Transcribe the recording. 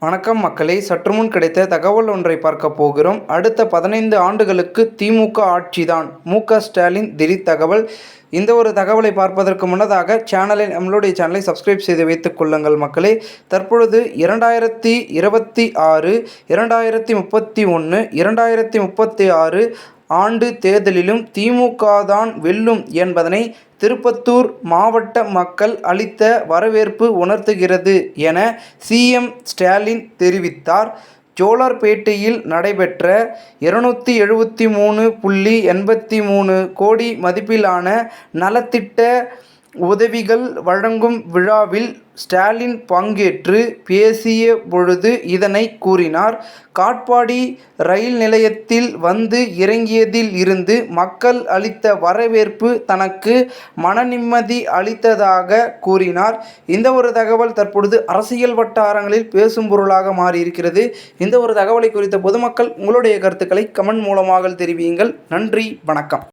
வணக்கம் மக்களே. சற்றுமுன் கிடைத்த தகவல் ஒன்றை பார்க்க போகிறோம். அடுத்த பதினைந்து ஆண்டுகளுக்கு திமுக ஆட்சிதான். மு. க. ஸ்டாலின் திடீர் தகவல். இந்த ஒரு தகவலை பார்ப்பதற்கு முன்னதாக சேனலை நம்மளுடைய சேனலை சப்ஸ்கிரைப் செய்து வைத்துக் கொள்ளுங்கள் மக்களே. தற்பொழுது இரண்டாயிரத்தி இருபத்தி ஆறு இரண்டாயிரத்தி முப்பத்தி ஒன்று இரண்டாயிரத்தி முப்பத்தி ஆறு ஆண்டு தேர்தலிலும் திமுக தான் வெல்லும் என்பதனை திருப்பத்தூர் மாவட்ட மக்கள் அளித்த வரவேற்பு உணர்த்துகிறது என சிஎம் ஸ்டாலின் தெரிவித்தார். ஜோலார்பேட்டையில் நடைபெற்ற இருநூத்தி எழுபத்தி மூணு புள்ளி எண்பத்தி மூணு கோடி மதிப்பிலான நலத்திட்ட உதவிகள் வழங்கும் விழாவில் ஸ்டாலின் பங்கேற்று பேசிய பொழுது இதனை கூறினார். காட்பாடி ரயில் நிலையத்தில் வந்து இறங்கியதில் இருந்து மக்கள் அளித்த வரவேற்பு தனக்கு மனநிம்மதி அளித்ததாக கூறினார். இந்த ஒரு தகவல் தற்பொழுது அரசியல் வட்டாரங்களில் பேசும் பொருளாக மாறியிருக்கிறது. இந்த ஒரு தகவலை குறித்த பொதுமக்கள் உங்களுடைய கருத்துக்களை கமெண்ட் மூலமாக தெரிவியுங்கள். நன்றி வணக்கம்.